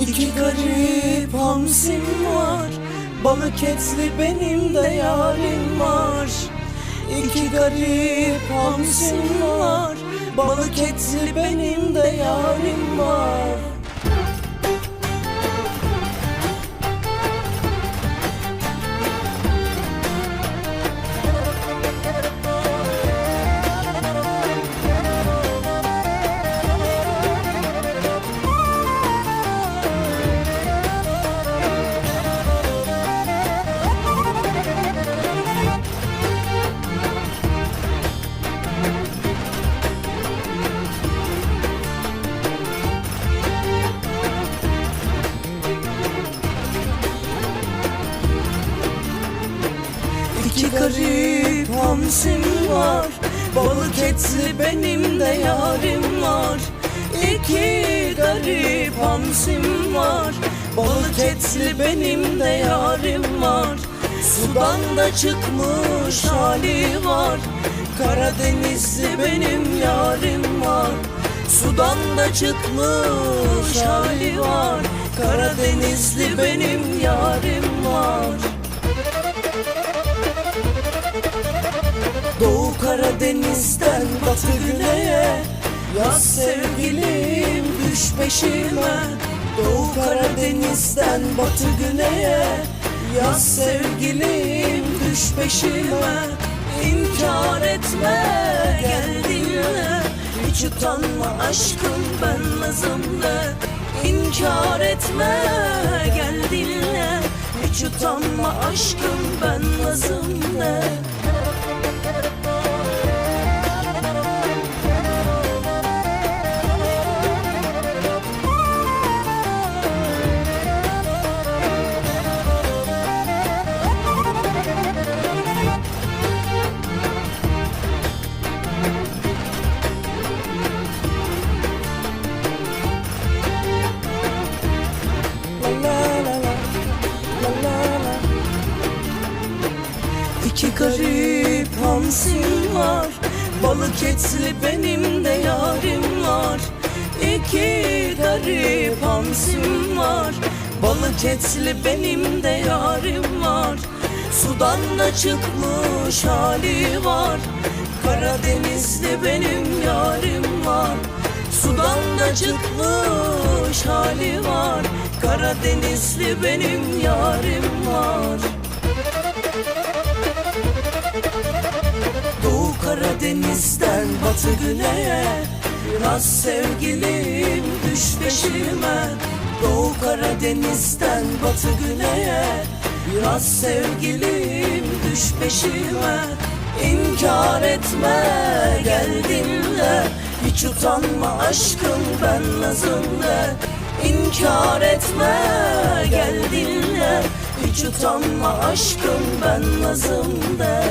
İki garip hamsim var. Balık etli benim de yarim var. İki garip hamsim var. Balık etli benim de yarim var İki garip hamsim var. Balık etli benim de yarim var. İki garip hamsim var. Balık etli benim de yarim var. Sudan da çıkmış hali var. Karadenizli benim yarim var. Sudan da çıkmış hali var. Karadenizli benim yarim var Karadeniz'den batı güneye Yaz sevgilim düş peşime. Doğu Karadeniz'den batı güneye Yaz sevgilim düş peşime. İnkar etme gel dinle. Hiç utanma aşkım ben nazımda. İnkar etme gel dinle. Hiç utanma aşkım ben nazımda hamsim var. Balık etli benim de yarim var. İki garip hamsim var. Balık etli benim de yarim var. Sudan da çıkmış hali var. Karadenizli benim yarim var. Sudan da çıkmış hali var. Karadenizli benim yarim var. Doğu Karadeniz'den batı güneye Biraz sevgilim düş peşime. Doğu Karadeniz'den batı güneye Biraz sevgilim düş peşime. İnkar etme gel dinle Hiç utanma aşkım ben nazımda. İnkar etme gel dinle Hiç utanma aşkım ben nazımda